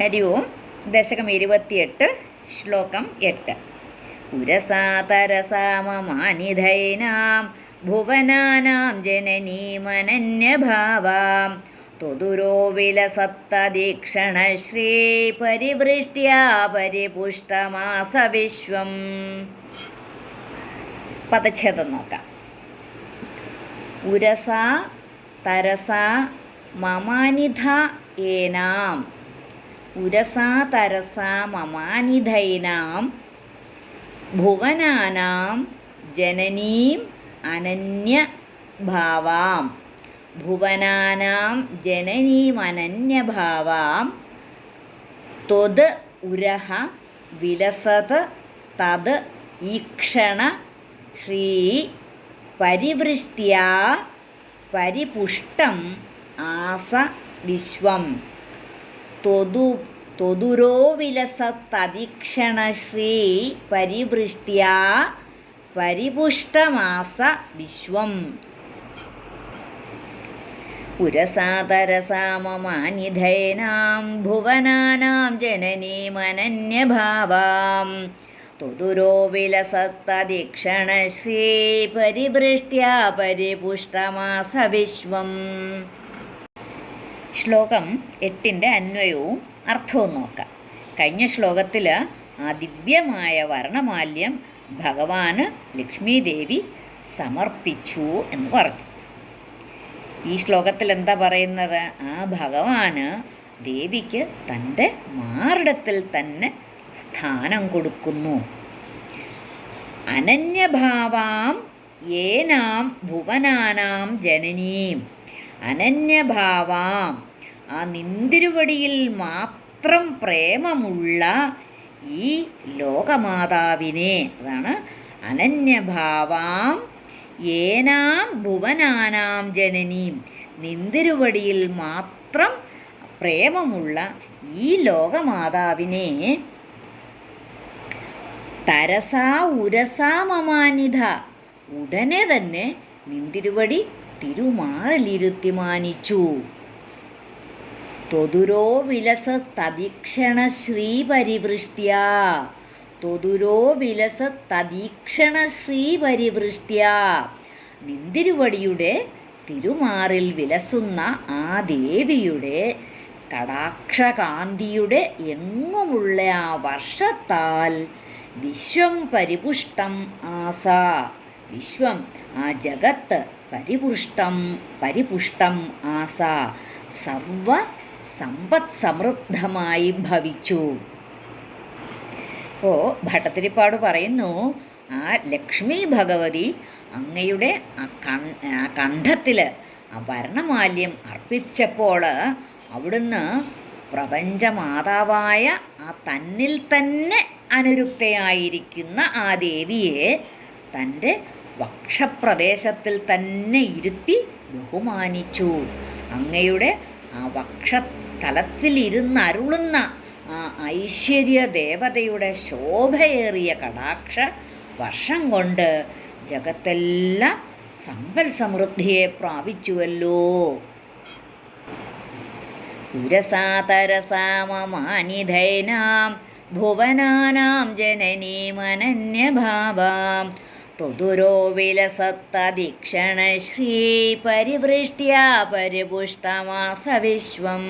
ഹരി ഓം ദശകം ഇരുപത്തിയെട്ട് ശ്ലോകം എട്ട്. ഉരസാതരസാമമാനിധൈനാം ഭുവനാനാം ജനനീമനന്യഭാവാം. തൊതുരോ വിലസത്തദീക്ഷണശ്രീ പരിവൃഷ്ട്യാ പരിപുഷ്ടമാസ വിശ്വം പദച്ഛേദം നോക്കാം. ഉരസ തരസ മമാനിധ ഏനാം. ഉരസാ തരസ മമാനിധൈനാം ഭുവനാനാം ജനനീം അനന്യഭാവാം. ഭുവനാനാം ജനനീമനന്യഭാവാം ത്വത് ഉരഹ വിലസത് തത് ഈക്ഷണ ശ്രീ പരിവൃഷ്ട്യാ പരിപുഷ്ടം ആസ വിശ്വം. ത്വതു ത്വതുരോ വിലസത്തദീക്ഷണശ്രീ പരിവൃഷ്ട്യാ പരിപുഷ്ടമാസ വിശ്വം. ഉരസാതരസാമമാനിധൈനാം ഭുവനാനാം ജനനീമനന്യഭാവാം ത്വതുരോ വിലസത്തദീക്ഷണശ്രീ പരിവൃഷ്ട്യാ പരിപുഷ്ടമാസ വിശ്വം. ശ്ലോകം എട്ടിന്റെ അന്വയവും അർത്ഥവും നോക്കാം. കഴിഞ്ഞ ശ്ലോകത്തിൽ ആ ദിവ്യമായ വർണമാല്യം ഭഗവാന് ലക്ഷ്മീദേവി സമർപ്പിച്ചു എന്ന് പറഞ്ഞു. ഈ ശ്ലോകത്തിൽ എന്താ പറയുന്നത്? ആ ഭഗവാന് ദേവിക്ക് തന്റെ മാറിടത്തിൽ തന്നെ സ്ഥാനം കൊടുക്കുന്നു. അനന്യഭാവാം ഏനാം ഭുവനാനാം ജനനീം അനന്യഭാവാം. ആ നിന്തിരുവടിയിൽ മാത്രം പ്രേമമുള്ള ഈ ലോകമാതാവിനെ. അതാണ് അനന്യഭാവാം. ഏനാം ഭുവനാനാം ജനനീം നിന്തിരുവടിയിൽ മാത്രം പ്രേമമുള്ള ഈ ലോകമാതാവിനെ. തരസാ ഉരസാ മമാനിധ. ഉടനെ തന്നെ നിന്തിരുവടി തിരുമാറിലിരുത്തി മാനിച്ചു തൊതുരോ വിലസ തദീക്ഷണ ശ്രീപരിവൃഷ്ട്യ. തൊതുരോ വിലസ തദീക്ഷണ ശ്രീപരിവൃഷ്ട്യ. നിന്തിരുവടിയുടെ തിരുമാറിൽ വിലസുന്ന ആ ദേവിയുടെ കടാക്ഷകാന്തിയുടെ എങ്ങുമുള്ള ആ വർഷത്താൽ വിശ്വം പരിപുഷ്ടം ആസ. വിശ്വം. ആ ജഗത്ത് പരിപുഷ്ടം പരിപുഷ്ടം ആസ. സർവ സമ്പത് സമൃദ്ധമായി ഭവിച്ചു. ഇപ്പോൾ ഭട്ടത്തിരിപ്പാട് പറയുന്നു ആ ലക്ഷ്മി ഭഗവതി അങ്ങയുടെ ആ കണ്ഠത്തിൽ ആ വർണമാല്യം അർപ്പിച്ചപ്പോൾ അവിടുന്ന് പ്രപഞ്ചമാതാവായ ആ തന്നിൽ തന്നെ അനുരുക്തയായിരിക്കുന്ന ആ ദേവിയെ തന്റെ വക്ഷപ്രദേശത്തിൽ തന്നെ ഇരുത്തി ബഹുമാനിച്ചു. അങ്ങയുടെ ആ വക്ഷ സ്ഥലത്തിലിരുന്നരുളുന്ന ആ ഐശ്വര്യ ദേവതയുടെ ശോഭയേറിയ കടാക്ഷ വർഷം കൊണ്ട് ജഗത്തെല്ലാം സമ്പൽ സമൃദ്ധിയെ പ്രാപിച്ചുവല്ലോ. ഉരസാതരസാമമാനിധൈനാം ഭുവനാനാം ജനനീമനന്യഭാവാം ത്വതുരോ വിലസത്തദീക്ഷണ ശ്രീ പരിവൃഷ്ട്യാ പരിപുഷ്ടമാസ വിശ്വം